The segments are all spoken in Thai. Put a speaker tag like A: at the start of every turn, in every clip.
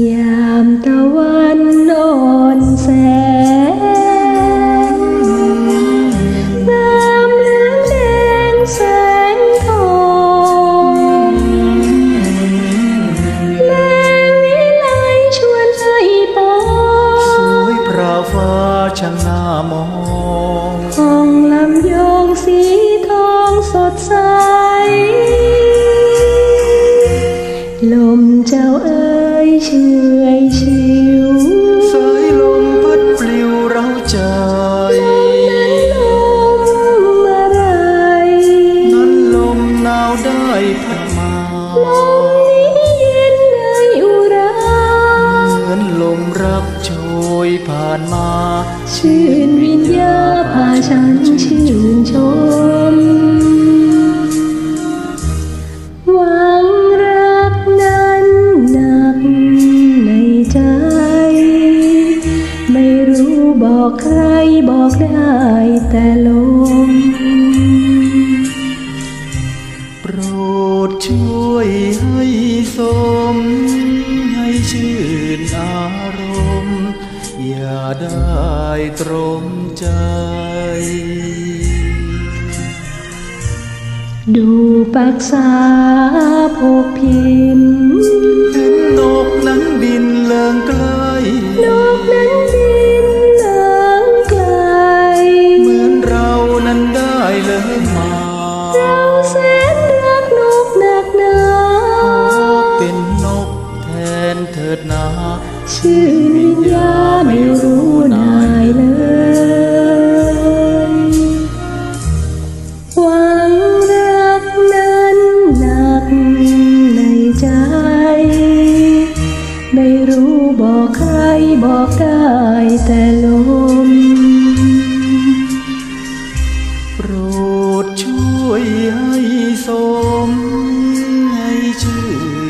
A: ยามตะวันอ่อนแสงงามเหลืองแดงแสงทองแลวิไลชวนให้ปองส
B: วยพราวฟ้าช่างน่ามอง
A: ห้องลำยองสีทองสดใส ลมเจ้าเอ๋ย เชื่อยชิวส
B: ายลมพัดปลิวเราใจ ล
A: มอะไรนั
B: ้นลมหนาวได้พัดมา ลมนี
A: ้เย็นได้อุรา
B: เหมือนลมรักโชยผ่านมา ชื่นวิญญาพาฉันชื่น
A: ชม แต่ลม
B: โปรดช่วยให้สม ให้ชื่นอารมณ์ อย่าได้ตรมใจ
A: ดูปักษาพกพิน
B: นกนั้นบินเลิงไกล นั้นได้เลิงมาเรา
A: แสนรักนกหนักหนา
B: เป็นนกแทนเถิดนาชื่นวิญญาไม่รู้นายเล
A: ยหวังรักนั้นหนักในใจ ไม่รู้บอกใครบอกได้แต่ลม
B: ช่วยให้สมให้ชื่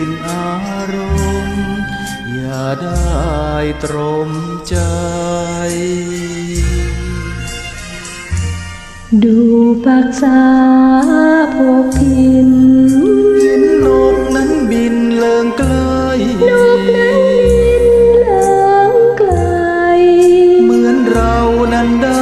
B: นอารมณ์ อย่าได้ตรมใจ
A: ดูปักษาพกพินพินน
B: กนั้นบินเลิงไกลนกนั้นบิน
A: เลิงไกล เหม
B: ือนเรานั้นได้